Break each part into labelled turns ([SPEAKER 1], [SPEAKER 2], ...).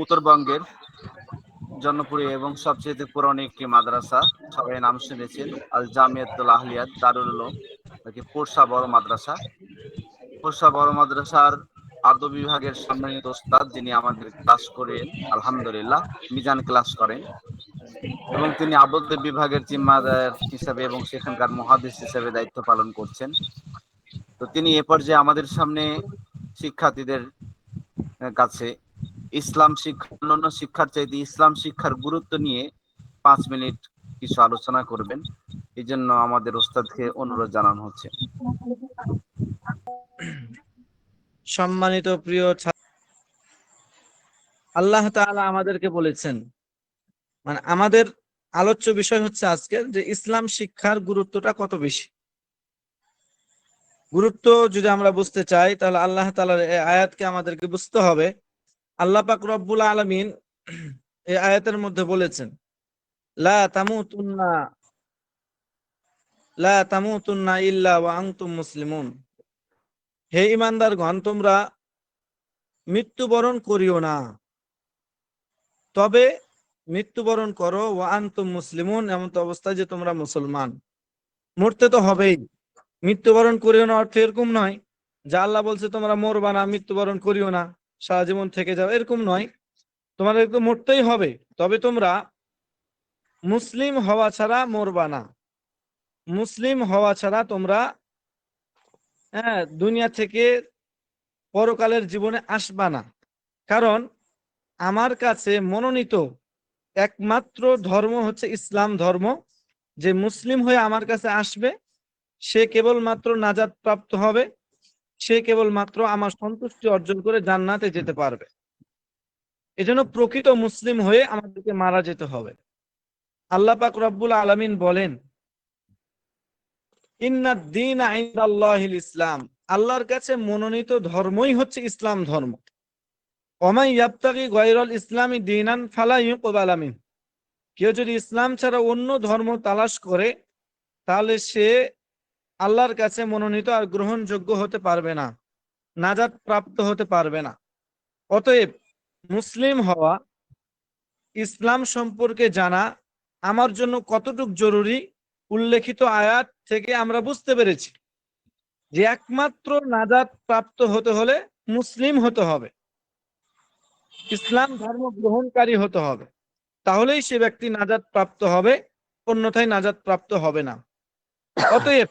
[SPEAKER 1] উত্তরবঙ্গের জনপ্রিয় এবং সবচেয়ে পুরনো একটি মাদ্রাসা। সবাই নাম শুনেছেন, আল জামিয়াতুল আহলিয়াত দারুল পোরশা বড় মাদ্রাসা। পোরশা বড় মাদ্রাসার আদব বিভাগের সম্মানিত ওস্তাদ, যিনি আমাদের ক্লাস করেন, আলহামদুলিল্লাহ, মিজান ক্লাস করেন। এবং তিনি আবদ্ধ বিভাগের জিম্মাদার হিসাবে এবং সেখানকার মহাদেশ হিসেবে দায়িত্ব পালন করছেন। তো তিনি এ পর্যায়ে আমাদের সামনে শিক্ষার্থীদের কাছে ইসলাম শিক্ষা অন্যান্য শিক্ষার চাইতে ইসলাম শিক্ষার গুরুত্ব নিয়ে পাঁচ মিনিট কিছু আলোচনা করবেন। এই জন্য আমাদের ওস্তাদকে অনুরোধ জানানো হচ্ছে।
[SPEAKER 2] সম্মানিত প্রিয় আল্লাহ তাআলা আমাদেরকে বলেছেন মানে আমাদের আলোচ্য বিষয় হচ্ছে আজকে যে ইসলাম শিক্ষার গুরুত্বটা কত বেশি। গুরুত্ব যদি আমরা বুঝতে চাই, তাহলে আল্লাহ তাআলার আয়াতকে আমাদেরকে বুঝতে হবে। আল্লাহ পাক রব্বুল আলামিন এই আয়াতের মধ্যে বলেছেন, লা ইল্লা ওয়া মুসলিমুন। হে ইমানদারগণ তোমরা মৃত্যুবরণ করিও না। তবে মৃত্যুবরণ করো ও আন্তুম মুসলিমুন এমন তো অবস্থায় যে তোমরা মুসলমান। মরতে তো হবেই। মৃত্যুবরণ করিও না অর্থ এরকম নয়। যা আল্লাহ বলছে, তোমরা মরবা না, মৃত্যুবরণ করিও না। সারা জীবন থেকে যাও, এরকম নয়। তোমাদের তো মরতেই হবে। তবে তোমরা মুসলিম হওয়া ছাড়া মরবা না। মুসলিম হওয়া ছাড়া তোমরা হ্যাঁ দুনিয়া থেকে পরকালের জীবনে আসবা না। কারণ আমার কাছে মনোনীত একমাত্র ধর্ম হচ্ছে ইসলাম ধর্ম। যে মুসলিম হয়ে আমার কাছে আসবে, সে কেবলমাত্র নাজাদ প্রাপ্ত হবে। সে কেবলমাত্র আমার সন্তুষ্টি অর্জন করে জান্নাতে যেতে পারবে। এজন্য প্রকৃত মুসলিম হয়ে আমাদেরকে মারা যেতে হবে। আল্লাহ পাক রব্বুল আলামিন বলেন ইন্নাদ্দিন আইন্দাল্লাহিল ইসলাম। আল্লাহর কাছে মনোনীত ধর্মই হচ্ছে ইসলাম ধর্ম। ইয়াবতাগি গয়রল ইসলামী দিনান ফালা ইউকবাল কেউ যদি ইসলাম ছাড়া অন্য ধর্ম তালাশ করে, তাহলে সে আল্লাহর কাছে মনোনীত আর গ্রহণযোগ্য হতে পারবে না নাজাত প্রাপ্ত হতে পারবে না। অতএব মুসলিম হওয়া, ইসলাম সম্পর্কে জানা আমার জন্য কতটুক জরুরি উল্লেখিত আয়াত থেকে আমরা বুঝতে পেরেছি যে একমাত্র নাজাত প্রাপ্ত হতে হলে মুসলিম হতে হবে। ইসলাম ধর্ম গ্রহণকারী হতে হবে। তাহলেই সে ব্যক্তি নাজাত প্রাপ্ত হবে, অন্যথায় নাজাত প্রাপ্ত হবে না। অতএব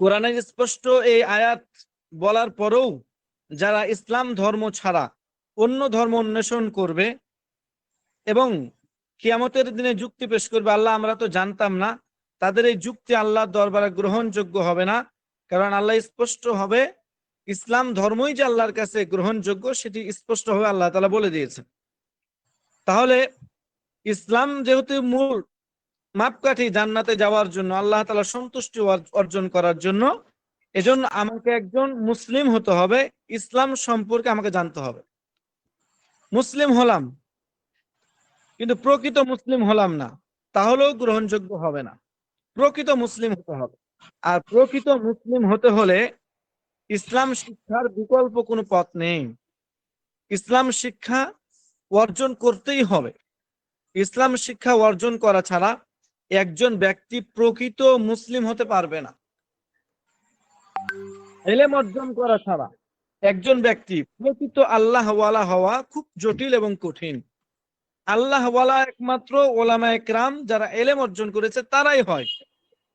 [SPEAKER 2] কোরআনের স্পষ্ট এই আয়াত বলার পরেও যারা ইসলাম ধর্ম ছাড়া অন্য ধর্ম অন্বেষণ করবে এবং কিয়ামতের দিনে যুক্তি পেশ করবে, আল্লাহ আমরা তো জানতাম না, তাদের এই যুক্তি আল্লাহর দরবারে গ্রহণযোগ্য হবে না। কারণ আল্লাহ স্পষ্ট হবে, ইসলাম ধর্মই যে আল্লাহর কাছে গ্রহণযোগ্য, সেটি স্পষ্ট হবে, আল্লাহ তালা বলে দিয়েছেন। তাহলে ইসলাম যেহেতু মূল মাপকাঠি জান্নাতে যাওয়ার জন্য, আল্লাহ তালা সন্তুষ্টি অর্জন করার জন্য এজন্য আমাকে একজন মুসলিম হতে হবে, ইসলাম সম্পর্কে আমাকে জানতে হবে। মুসলিম হলাম, কিন্তু প্রকৃত মুসলিম হলাম না, তাহলেও গ্রহণযোগ্য হবে না। প্রকৃত মুসলিম হতে হবে। আর প্রকৃত মুসলিম হতে হলে ইসলাম শিক্ষার বিকল্প কোনো পথ নেই। ইসলাম শিক্ষা অর্জন করতেই হবে। ইসলাম শিক্ষা অর্জন করা ছাড়া একজন ব্যক্তি প্রকৃত মুসলিম হতে পারবে না। এলেম অর্জন করা ছাড়া একজন ব্যক্তি প্রকৃত আল্লাহওয়ালা হওয়া খুব জটিল এবং কঠিন। আল্লাহওয়ালা একমাত্র ওলামা একরাম যারা এলেম অর্জন করেছে তারাই হয়।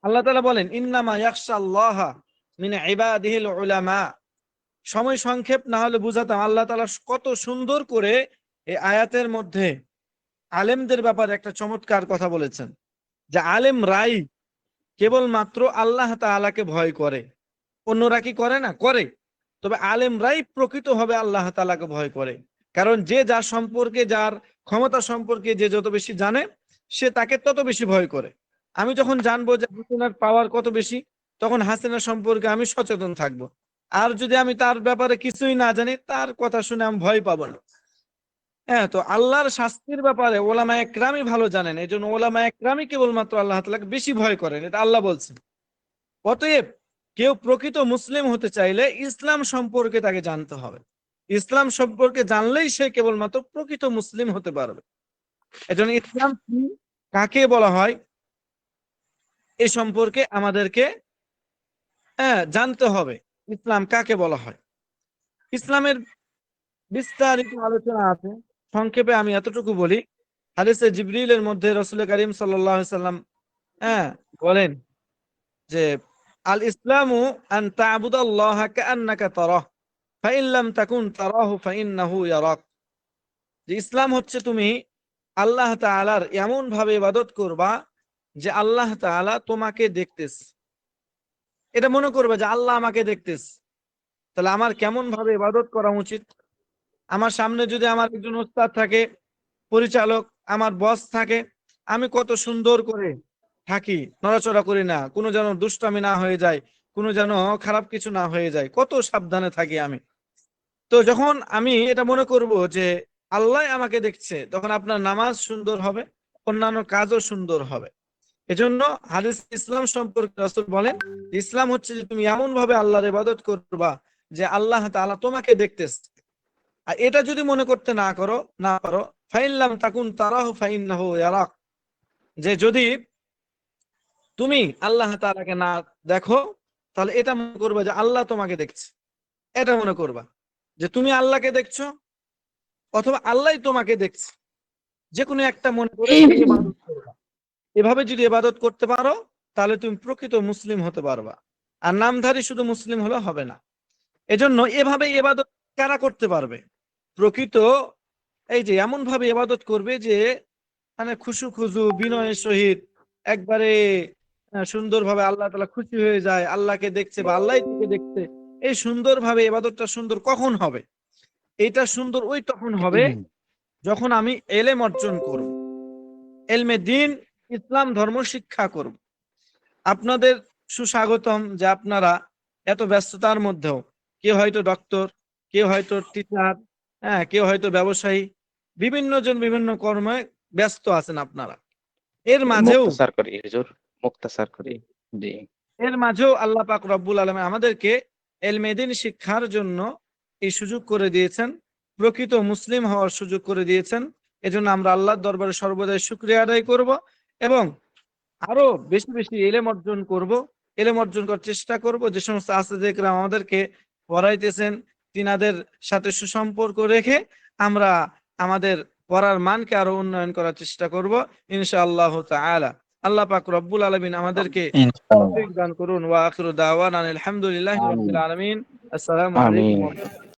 [SPEAKER 2] আল্লাহ তালা বলেন, ইন্নামা ইয়াকশাল্লাহ মিনে ইবাদিহিল উলামা সময় সংক্ষেপ না হলে বুঝাতাম আল্লাহ তালা কত সুন্দর করে এই আয়াতের মধ্যে আলেমদের ব্যাপারে একটা চমৎকার কথা বলেছেন। যে আলেম রাই কেবলমাত্র আল্লাহ তালাকে ভয় করে। অন্যরা কি করে না? করে। তবে আলেমরাই প্রকৃত হবে আল্লাহ তালাকে ভয় করে। কারণ যে যার সম্পর্কে, যার ক্ষমতা সম্পর্কে যে যত বেশি জানে, সে তাকে তত বেশি ভয় করে। আমি যখন জানব যে হাসিনার পাওয়ার কত বেশি, তখন হাসিনা সম্পর্কে আমি সচেতন থাকব। আর যদি আমি তার ব্যাপারে কিছুই না জানি, তার কথা শুনে আমি ভয় পাবো না। হ্যাঁ তো আল্লাহর শাস্তির ব্যাপারে ওলামা একরামই ভালো জানেন। এই জন্য ওলামা একরামই কেবলমাত্র আল্লাহ তালাকে বেশি ভয় করেন, এটা আল্লাহ বলছেন। অতএব কেউ প্রকৃত মুসলিম হতে চাইলে ইসলাম সম্পর্কে তাকে জানতে হবে। ইসলাম সম্পর্কে জানলেই সে কেবলমাত্র প্রকৃত মুসলিম হতে পারবে। এজন্য ইসলাম কি, কাকে বলা হয়, এ সম্পর্কে আমাদেরকে হ্যাঁ জানতে হবে। ইসলাম কাকে বলা হয়? ইসলামের বিস্তারিত আলোচনা আছে। সংক্ষেপে আমি এতটুকু বলি, হাদিসে জিবরিলের মধ্যে রসুল করিম সাল্লাম হ্যাঁ বলেন যে আল ইসলামু আন ইসলাম হচ্ছে তুমি আল্লাহ তাআলার এমন ভাবে ইবাদত করবা যে আল্লাহ তাআলা তোমাকে দেখতেছে। এটা মনে করবে যে আল্লাহ আমাকে দেখতেছে। তাহলে আমার কেমন ভাবে ইবাদত করা উচিত? আমার সামনে যদি আমার একজন ওস্তাদ থাকে, পরিচালক, আমার বস থাকে, আমি কত সুন্দর করে থাকি, নড়াচড়া করি না, কোনো যেন দুষ্টামি না হয়ে যায়, কোনো যেন খারাপ কিছু না হয়ে যায়, কত সাবধানে থাকি আমি। তো যখন আমি এটা মনে করব যে আল্লাহ আমাকে দেখছে, তখন আপনার নামাজ সুন্দর হবে, অন্যান্য কাজও সুন্দর হবে। এজন্য হাদিস ইসলাম সম্পর্কে রাসূল বলেন, ইসলাম হচ্ছে যে তুমি এমন ভাবে আল্লাহর ইবাদত করবা যে আল্লাহ তাআলা তোমাকে দেখতেছে। আর এটা যদি মনে করতে না করো না পারো ফাইনলাম তাকুন তারাহু ফাইন্নাহু ইয়ারাক। যে যদি তুমি আল্লাহ তাআলাকে না দেখো তাহলে এটা মনে করবে যে আল্লাহ তোমাকে দেখছে। এটা মনে করবা যে তুমি আল্লাহকে দেখছ অথবা আল্লাহই তোমাকে দেখছে। যে কোনো একটা মনে করে এভাবে যদি এবাদত করতে পারো তাহলে তুমি প্রকৃত মুসলিম হতে পারবা। আর নামধারী শুধু মুসলিম হলে হবে না। এজন্য এভাবে এবাদত কারা করতে পারবে? প্রকৃত এই যে এমন ভাবে ইবাদত করবে যে মানে খুশু খুজু বিনয়ের সহিত একবারে সুন্দরভাবে আল্লাহ তালা খুশি হয়ে যায় আল্লাহকে দেখছে বা আল্লাহ থেকে দেখছে। এই সুন্দরভাবে ইবাদতটা সুন্দর কখন হবে? এটা সুন্দর ওই তখন হবে যখন আমি এলেম অর্জন করব। এলমে দিন ইসলাম ধর্ম শিক্ষা করব। আপনাদের সুস্বাগতম যে আপনারা এত ব্যস্ততার মধ্যেও কেউ হয়তো ডক্টর কেউ হয়তো টিচার হ্যাঁ কেউ হয়তো ব্যবসায়ী বিভিন্ন জন বিভিন্ন কর্মে ব্যস্ত আছেন আপনারা। এর মাঝেও
[SPEAKER 3] মুক্তাসার করি জি।
[SPEAKER 2] এর মাঝেও আল্লাহ পাক রব্বুল আলম আমাদেরকে এলমেদিন শিক্ষার জন্য এই সুযোগ করে দিয়েছেন প্রকৃত মুসলিম হওয়ার সুযোগ করে দিয়েছেন। এজন্য আমরা আল্লাহর দরবারে সর্বদাই শুক্রিয়া আদায় করব এবং আরও বেশি বেশি এলেম অর্জন করব এলেম অর্জন করার চেষ্টা করব। যে সমস্ত আসাদিকরা আমাদেরকে পড়াইতেছেন তিনাদের সাথে সুসম্পর্ক রেখে আমরা আমাদের পড়ার মানকে আরও উন্নয়ন করার চেষ্টা করব ইনশাআল্লাহ তাআলা। আল্লাহ পাক রব্বুল আলামিন আমাদেরকে তৌফিক দান করুন। ওয়া আখিরু দাওয়ানা আলহামদুলিল্লাহি রাব্বিল আলামিন। আসসালামু আলাইকুম